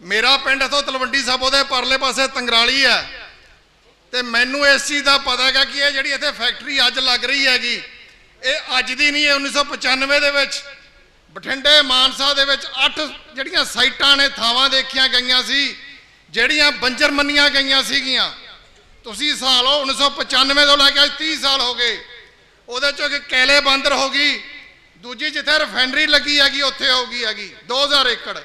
ਮੇਰਾ ਪਿੰਡ ਇਥੋਂ ਤਲਵੰਡੀ ਸਾਬੋ ਦੇ ਪਰਲੇ ਪਾਸੇ ਤੰਗਰਾਲੀ ਹੈ। ਤੇ ਮੈਨੂੰ ਇਸ ਚੀਜ਼ ਦਾ ਪਤਾ ਹੈਗਾ ਕਿ ਇਹ ਜਿਹੜੀ ਇੱਥੇ ਫੈਕਟਰੀ ਅੱਜ ਲੱਗ ਰਹੀ ਹੈਗੀ, ਇਹ ਅੱਜ ਦੀ ਨਹੀਂ ਹੈ 1995 ਦੇ ਵਿੱਚ ਬਠਿੰਡੇ ਮਾਨਸਾ ਦੇ ਵਿੱਚ 8 ਜਿਹੜੀਆਂ ਸਾਈਟਾਂ ਨੇ, ਥਾਵਾਂ ਦੇਖੀਆਂ ਗਈਆਂ ਸੀ, ਜਿਹੜੀਆਂ ਬੰਜਰ ਮੰਨੀਆਂ ਗਈਆਂ ਸੀਗੀਆਂ। ਤੁਸੀਂ ਹਿਸਾਬ ਲਓ 1995 ਤੋਂ ਲੈ ਕੇ ਅੱਜ 30 ਸਾਲ ਹੋ ਗਏ। ਉਹਦੇ ਚੋਂ ਇੱਕ ਕੈਲੇ ਬਾਂਦਰ ਹੋ ਗਈ, ਦੂਜੀ ਜਿੱਥੇ ਰਿਫਾਈਨਰੀ ਲੱਗੀ ਹੈਗੀ, ਉੱਥੇ ਹੋ ਗਈ ਹੈਗੀ 2000 ਏਕੜ।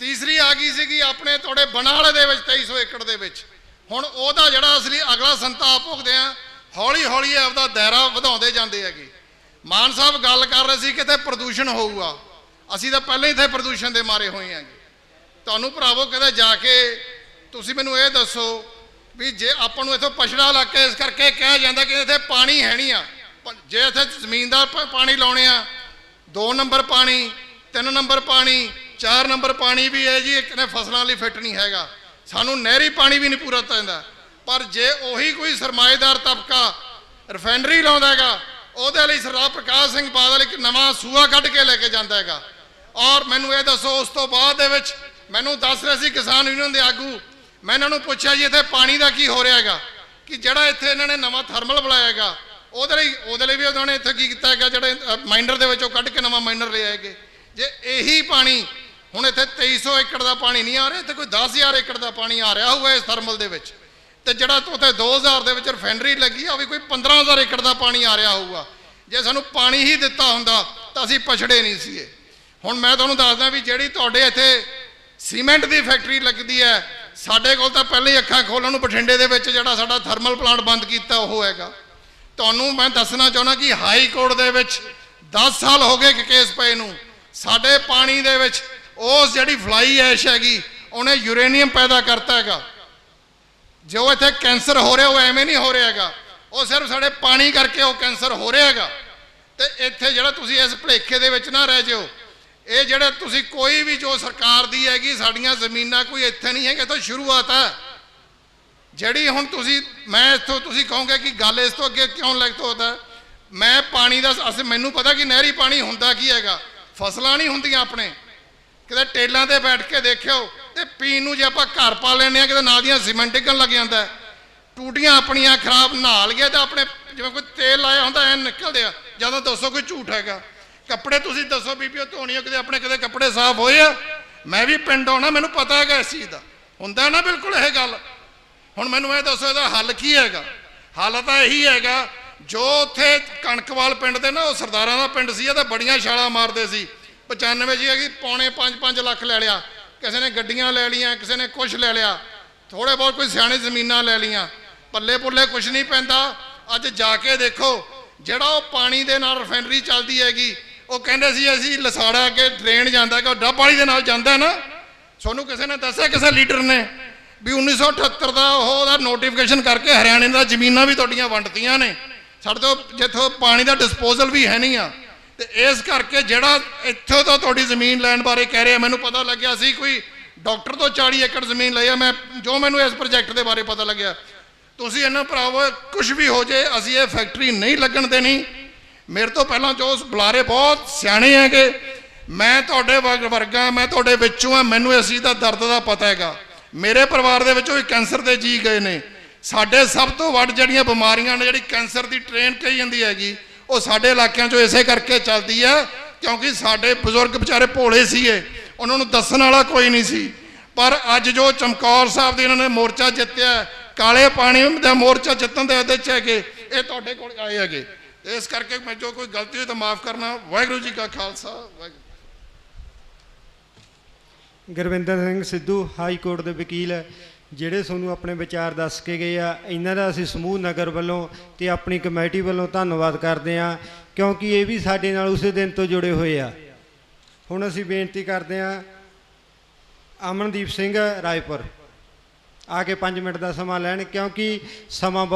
ਤੀਸਰੀ ਆ ਗਈ ਸੀਗੀ ਆਪਣੇ ਤੁਹਾਡੇ ਬਨਾਲੇ ਦੇ ਵਿੱਚ 2300 ਏਕੜ ਦੇ ਵਿੱਚ। ਹੁਣ ਉਹਦਾ ਜਿਹੜਾ ਅਸਲੀ ਅਗਲਾ ਸੰਤਾਪ ਭੁਗਦੇ ਆ, ਹੌਲੀ ਹੌਲੀ ਆਪਦਾ ਦਾਇਰਾ ਵਧਾਉਂਦੇ ਜਾਂਦੇ ਹੈਗੇ। ਮਾਨ ਸਾਹਿਬ ਗੱਲ ਕਰ ਰਹੇ ਸੀ ਕਿ ਇੱਥੇ ਪ੍ਰਦੂਸ਼ਣ ਹੋਊਗਾ। ਅਸੀਂ ਤਾਂ ਪਹਿਲਾਂ ਹੀ ਇੱਥੇ ਪ੍ਰਦੂਸ਼ਣ ਦੇ ਮਾਰੇ ਹੋਏ ਹਾਂਗੇ। ਤੁਹਾਨੂੰ ਭਰਾਵੋ ਕਦੇ ਜਾ ਕੇ ਤੁਸੀਂ ਮੈਨੂੰ ਇਹ ਦੱਸੋ ਵੀ ਜੇ ਆਪਾਂ ਨੂੰ ਇੱਥੋਂ ਪਛੜਾ ਇਲਾਕਾ ਇਸ ਕਰਕੇ ਕਿਹਾ ਜਾਂਦਾ ਕਿ ਇੱਥੇ ਪਾਣੀ ਹੈ ਨਹੀਂ ਆ। ਜੇ ਇੱਥੇ ਜ਼ਮੀਨ ਦਾ ਪਾਣੀ ਲਾਉਣੇ ਆ, ਦੋ ਨੰਬਰ ਪਾਣੀ, ਤਿੰਨ ਨੰਬਰ ਪਾਣੀ ਚਾਰ ਨੰਬਰ ਪਾਣੀ ਵੀ ਹੈ ਜੀ, ਇੱਕ ਨੇ ਫਸਲਾਂ ਲਈ ਫਿੱਟ ਨਹੀਂ ਹੈਗਾ। ਸਾਨੂੰ ਨਹਿਰੀ ਪਾਣੀ ਵੀ ਨਹੀਂ ਪੂਰਾ ਪੈਂਦਾ। ਪਰ ਜੇ ਉਹੀ ਕੋਈ ਸਰਮਾਏਦਾਰ ਤਬਕਾ ਰਿਫਾਈਨਰੀ ਲਾਉਂਦਾ ਹੈਗਾ, ਉਹਦੇ ਲਈ ਸਰਦਾਰ ਪ੍ਰਕਾਸ਼ ਸਿੰਘ ਬਾਦਲ ਇੱਕ ਨਵਾਂ ਸੂਆ ਕੱਢ ਕੇ ਲੈ ਕੇ ਜਾਂਦਾ ਹੈਗਾ। ਔਰ ਮੈਨੂੰ ਇਹ ਦੱਸੋ, ਉਸ ਤੋਂ ਬਾਅਦ ਦੇ ਵਿੱਚ ਮੈਨੂੰ ਦੱਸ ਰਹੇ ਸੀ ਕਿਸਾਨ ਯੂਨੀਅਨ ਦੇ ਆਗੂ, ਮੈਂ ਇਹਨਾਂ ਨੂੰ ਪੁੱਛਿਆ ਜੀ, ਇੱਥੇ ਪਾਣੀ ਦਾ ਕੀ ਹੋ ਰਿਹਾ ਹੈਗਾ? ਕਿ ਜਿਹੜਾ ਇੱਥੇ ਇਹਨਾਂ ਨੇ ਨਵਾਂ ਥਰਮਲ ਬਣਾਇਆ ਹੈਗਾ, ਉਹਦੇ ਲਈ ਉਹਦੇ ਲਈ ਵੀ ਉਹਨਾਂ ਨੇ ਇੱਥੇ ਕੀ ਕੀਤਾ ਹੈਗਾ, ਜਿਹੜੇ ਮਾਈਨਰ ਦੇ ਵਿੱਚ ਉਹ ਕੱਢ ਕੇ ਨਵਾਂ ਮਾਈਨਰ ਲੈ ਹੈਗੇ। ਜੇ ਇਹੀ ਪਾਣੀ ਹੁਣ ਇੱਥੇ 2300 ਏਕੜ ਦਾ ਪਾਣੀ ਨਹੀਂ ਆ ਰਿਹਾ, ਇੱਥੇ ਕੋਈ 10000 ਏਕੜ ਦਾ ਪਾਣੀ ਆ ਰਿਹਾ ਹੋਊਗਾ ਇਸ ਥਰਮਲ ਦੇ ਵਿੱਚ। ਤੇ ਜਿਹੜਾ ਉੱਥੇ 2000 ਦੇ ਵਿੱਚ ਰਿਫਾਈਨਰੀ ਲੱਗੀ ਆ ਵੀ ਕੋਈ 15000 ਏਕੜ ਦਾ ਪਾਣੀ ਆ ਰਿਹਾ ਹੋਊਗਾ। ਜੇ ਸਾਨੂੰ ਪਾਣੀ ਹੀ ਦਿੱਤਾ ਹੁੰਦਾ, ਤਾਂ ਅਸੀਂ ਪਛੜੇ ਨਹੀਂ ਸੀਗੇ। ਹੁਣ ਮੈਂ ਤੁਹਾਨੂੰ ਦੱਸਦਾ ਵੀ ਜਿਹੜੀ ਤੁਹਾਡੇ ਇੱਥੇ ਸੀਮੈਂਟ ਦੀ ਫੈਕਟਰੀ ਲੱਗਦੀ ਹੈ, ਸਾਡੇ ਕੋਲ ਤਾਂ ਪਹਿਲੇ ਹੀ ਅੱਖਾਂ ਖੋਲਣ ਨੂੰ ਬਠਿੰਡੇ ਦੇ ਵਿੱਚ ਜਿਹੜਾ ਸਾਡਾ ਥਰਮਲ ਪਲਾਂਟ ਬੰਦ ਕੀਤਾ, ਉਹ ਹੈਗਾ। ਤੁਹਾਨੂੰ ਮੈਂ ਦੱਸਣਾ ਚਾਹੁੰਦਾ ਕਿ ਹਾਈ ਕੋਰਟ ਦੇ ਵਿੱਚ 10 ਸਾਲ ਹੋ ਗਏ ਕਿ ਕੇਸ ਪਏ ਨੂੰ। ਸਾਡੇ ਪਾਣੀ ਦੇ ਵਿੱਚ ਉਸ ਜਿਹੜੀ ਫਲਾਈ ਐਸ਼ ਹੈਗੀ, ਉਹਨੇ ਯੂਰੇਨੀਅਮ ਪੈਦਾ ਕਰਤਾ ਹੈਗਾ। ਜੋ ਇੱਥੇ ਕੈਂਸਰ ਹੋ ਰਿਹਾ, ਉਹ ਐਵੇਂ ਨਹੀਂ ਹੋ ਰਿਹਾ ਹੈਗਾ। ਉਹ ਸਿਰਫ ਸਾਡੇ ਪਾਣੀ ਕਰਕੇ ਉਹ ਕੈਂਸਰ ਹੋ ਰਿਹਾ ਹੈਗਾ। ਤੇ ਇੱਥੇ ਜਿਹੜਾ ਤੁਸੀਂ ਇਸ ਭਲੇਖੇ ਦੇ ਵਿੱਚ ਨਾ ਰਹਿ ਜਿਓ, ਇਹ ਜਿਹੜਾ ਤੁਸੀਂ ਕੋਈ ਵੀ ਜੋ ਸਰਕਾਰ ਦੀ ਹੈਗੀ, ਸਾਡੀਆਂ ਜ਼ਮੀਨਾਂ ਕੋਈ ਇੱਥੇ ਨਹੀਂ ਹੈਗਾ ਇੱਥੋਂ ਸ਼ੁਰੂਆਤ ਹੈ। ਜਿਹੜੀ ਹੁਣ ਤੁਸੀਂ, ਮੈਂ ਇੱਥੋਂ ਤੁਸੀਂ ਕਹੋਗੇ ਕਿ ਗੱਲ ਇਸ ਤੋਂ ਅੱਗੇ ਕਿਉਂ ਲੱਗ ਤੋਂ ਹੁੰਦਾ ਮੈਂ ਪਾਣੀ ਦਾ, ਅਸੀਂ, ਮੈਨੂੰ ਪਤਾ ਕਿ ਨਹਿਰੀ ਪਾਣੀ ਹੁੰਦਾ ਕੀ ਹੈਗਾ। ਫਸਲਾਂ ਨਹੀਂ ਹੁੰਦੀਆਂ ਆਪਣੇ। ਕਿਤੇ ਟੇਲਾਂ ਤੇ ਬੈਠ ਕੇ ਦੇਖਿਓ ਤੇ ਪੀਣ ਨੂੰ ਜੇ ਆਪਾਂ ਘਰ ਪਾ ਲੈਨੇ ਆ ਕਿਤੇ ਨਾਲ ਦੀਆਂ ਸੀਮੈਂਟ ਡਿੱਗਣ ਲੱਗ ਜਾਂਦਾ ਟੂਟੀਆਂ ਆਪਣੀਆਂ ਖਰਾਬ ਨਹਾ ਲਈਏ ਤਾਂ ਆਪਣੇ ਜਿਵੇਂ ਕੋਈ ਤੇਲ ਲਾਇਆ ਹੁੰਦਾ, ਐ ਨਿਕਲਦੇ ਆ। ਜਦੋਂ ਦੱਸੋ ਕੋਈ ਝੂਠ ਹੈਗਾ। ਕੱਪੜੇ ਤੁਸੀਂ ਦੱਸੋ ਬੀਬੀ ਬੀਬੀਓ ਧੋਣੀਓ ਕਿਤੇ ਆਪਣੇ ਕਿਤੇ ਕੱਪੜੇ ਸਾਫ਼ ਹੋਏ ਆ। ਮੈਂ ਵੀ ਪਿੰਡ ਆਉਣਾ, ਮੈਨੂੰ ਪਤਾ ਹੈਗਾ ਇਸ ਚੀਜ਼ ਦਾ। ਹੁੰਦਾ ਨਾ ਬਿਲਕੁਲ ਇਹ ਗੱਲ। ਹੁਣ ਮੈਨੂੰ ਇਹ ਦੱਸੋ, ਇਹਦਾ ਹੱਲ ਕੀ ਹੈਗਾ? ਹੱਲ ਤਾਂ ਇਹੀ ਹੈਗਾ, ਜੋ ਉੱਥੇ ਕਣਕਵਾਲ ਪਿੰਡ ਦੇ ਨਾ, ਉਹ ਸਰਦਾਰਾਂ ਦਾ ਪਿੰਡ ਸੀ, ਇਹ ਤਾਂ ਬੜੀਆਂ ਛਾਲਾਂ ਮਾਰਦੇ ਸੀ। 95 ਜੀ ਹੈਗੀ, ਪੌਣੇ 5-5 ਲੱਖ ਲੈ ਲਿਆ। ਕਿਸੇ ਨੇ ਗੱਡੀਆਂ ਲੈ ਲਈਆਂ, ਕਿਸੇ ਨੇ ਕੁਝ ਲੈ ਲਿਆ। ਥੋੜੇ ਬਹੁਤ ਕੋਈ ਸਿਆਣੇ ਜ਼ਮੀਨਾਂ ਲੈ ਲਈਆਂ। ਪੱਲੇ ਪੁੱਲੇ ਕੁਝ ਨਹੀਂ ਪੈਂਦਾ। ਅੱਜ ਜਾ ਕੇ ਦੇਖੋ, ਜਿਹੜਾ ਉਹ ਪਾਣੀ ਦੇ ਨਾਲ ਰਿਫਾਈਨਰੀ ਚੱਲਦੀ ਹੈਗੀ, ਉਹ ਕਹਿੰਦੇ ਸੀ ਅਸੀਂ ਲਸਾੜਾ ਕੇ ਡਰੇਨ ਜਾਂਦਾ ਕਿ ਉਹ ਡੱਬ ਵਾਲੀ ਦੇ ਨਾਲ ਜਾਂਦਾ ਨਾ। ਤੁਹਾਨੂੰ ਕਿਸੇ ਨੇ ਦੱਸਿਆ, ਕਿਸੇ ਲੀਡਰ ਨੇ, ਵੀ 1978 ਦਾ ਉਹ ਉਹਦਾ ਨੋਟੀਫਿਕੇਸ਼ਨ ਕਰਕੇ ਹਰਿਆਣੇ ਦਾ ਜ਼ਮੀਨਾਂ ਵੀ ਤੁਹਾਡੀਆਂ ਵੰਡਤੀਆਂ ਨੇ। ਸਾਡੇ ਤੋਂ ਜਿੱਥੋਂ ਪਾਣੀ ਦਾ ਡਿਸਪੋਜ਼ਲ ਵੀ ਹੈ ਨਹੀਂ ਆ। ਤੇ ਇਸ ਕਰਕੇ ਜਿਹੜਾ ਇੱਥੋਂ ਤੋਂ ਤੁਹਾਡੀ ਜ਼ਮੀਨ ਲੈਣ ਬਾਰੇ ਕਹਿ ਰਿਹਾ, ਮੈਨੂੰ ਪਤਾ ਲੱਗਿਆ ਸੀ ਕੋਈ ਡਾਕਟਰ ਤੋਂ 40 ਏਕੜ ਜ਼ਮੀਨ ਲਈ ਆ, ਮੈਂ ਜੋ ਮੈਨੂੰ ਇਸ ਪ੍ਰੋਜੈਕਟ ਦੇ ਬਾਰੇ ਪਤਾ ਲੱਗਿਆ। ਤੁਸੀਂ ਇਹਨਾਂ ਭਰਾਵੋ ਕੁਝ ਵੀ ਹੋ ਜੇ, ਅਸੀਂ ਇਹ ਫੈਕਟਰੀ ਨਹੀਂ ਲੱਗਣ ਦੇਣੀ। ਮੇਰੇ ਤੋਂ ਪਹਿਲਾਂ ਜੋ ਬੁਲਾਰੇ ਬਹੁਤ ਸਿਆਣੇ ਹੈਗੇ, ਮੈਂ ਤੁਹਾਡੇ ਵਰਗ- ਵਰਗਾ, ਮੈਂ ਤੁਹਾਡੇ ਵਿੱਚੋਂ ਆ, ਮੈਨੂੰ ਇਸ ਚੀਜ਼ ਦਾ ਦਰਦ ਦਾ ਪਤਾ ਹੈਗਾ। ਮੇਰੇ ਪਰਿਵਾਰ ਦੇ ਵਿੱਚੋਂ ਵੀ ਕੈਂਸਰ ਦੇ ਜੀ ਗਏ ਨੇ। ਸਾਡੇ ਸਭ ਤੋਂ ਵੱਡ ਜਿਹੜੀਆਂ ਬਿਮਾਰੀਆਂ ਨੇ, ਜਿਹੜੀ ਕੈਂਸਰ ਦੀ ਟ੍ਰੇਨ ਕਹੀ ਜਾਂਦੀ ਹੈਗੀ ਉਹ ਸਾਡੇ ਇਲਾਕਿਆਂ 'ਚੋਂ ਇਸੇ ਕਰਕੇ ਚੱਲਦੀ ਹੈ ਕਿਉਂਕਿ ਸਾਡੇ ਬਜ਼ੁਰਗ ਵਿਚਾਰੇ ਭੋਲੇ ਸੀਗੇ, ਉਹਨਾਂ ਨੂੰ ਦੱਸਣ ਵਾਲਾ ਕੋਈ ਨਹੀਂ ਸੀ। ਪਰ ਅੱਜ ਜੋ ਚਮਕੌਰ ਸਾਹਿਬ ਦੇ ਇਹਨਾਂ ਨੇ ਮੋਰਚਾ ਜਿੱਤਿਆ, ਕਾਲੇ ਪਾਣੀ ਦਾ ਮੋਰਚਾ ਜਿੱਤਣ ਦੇ ਉਹਦੇ ਚ ਹੈਗੇ, ਇਹ ਤੁਹਾਡੇ ਕੋਲ ਆਏ ਹੈਗੇ। ਇਸ ਕਰਕੇ ਮੈਂ ਜੋ ਕੋਈ ਗਲਤੀ ਹੋਈ ਤਾਂ ਮਾਫ ਕਰਨਾ। ਵਾਹਿਗੁਰੂ ਜੀ ਕਾ ਖਾਲਸਾ, ਵਾਹਿਗੁਰੂ। ਗੁਰਵਿੰਦਰ ਸਿੰਘ ਸਿੱਧੂ, ਹਾਈ ਕੋਰਟ ਦੇ ਵਕੀਲ ਹੈ। ਜਿਹੜੇ ਤੁਹਾਨੂੰ ਆਪਣੇ ਵਿਚਾਰ ਦੱਸ ਕੇ ਗਏ ਆ, ਇਹਨਾਂ ਦਾ ਅਸੀਂ ਸਮੂਹ ਨਗਰ ਵੱਲੋਂ ਤੇ ਆਪਣੀ ਕਮੇਟੀ ਵੱਲੋਂ ਧੰਨਵਾਦ ਕਰਦੇ ਆ ਕਿਉਂਕਿ ਇਹ ਵੀ ਸਾਡੇ ਨਾਲ ਉਸੇ ਦਿਨ ਤੋਂ ਜੁੜੇ ਹੋਏ ਆ। ਹੁਣ ਅਸੀਂ ਬੇਨਤੀ ਕਰਦੇ ਆ ਅਮਨਦੀਪ ਸਿੰਘ ਰਾਏਪੁਰ, ਆ ਕੇ 5 ਮਿੰਟ ਦਾ ਸਮਾਂ ਲੈਣ, ਕਿਉਂਕਿ ਸਮਾਂ ਬਹੁਤ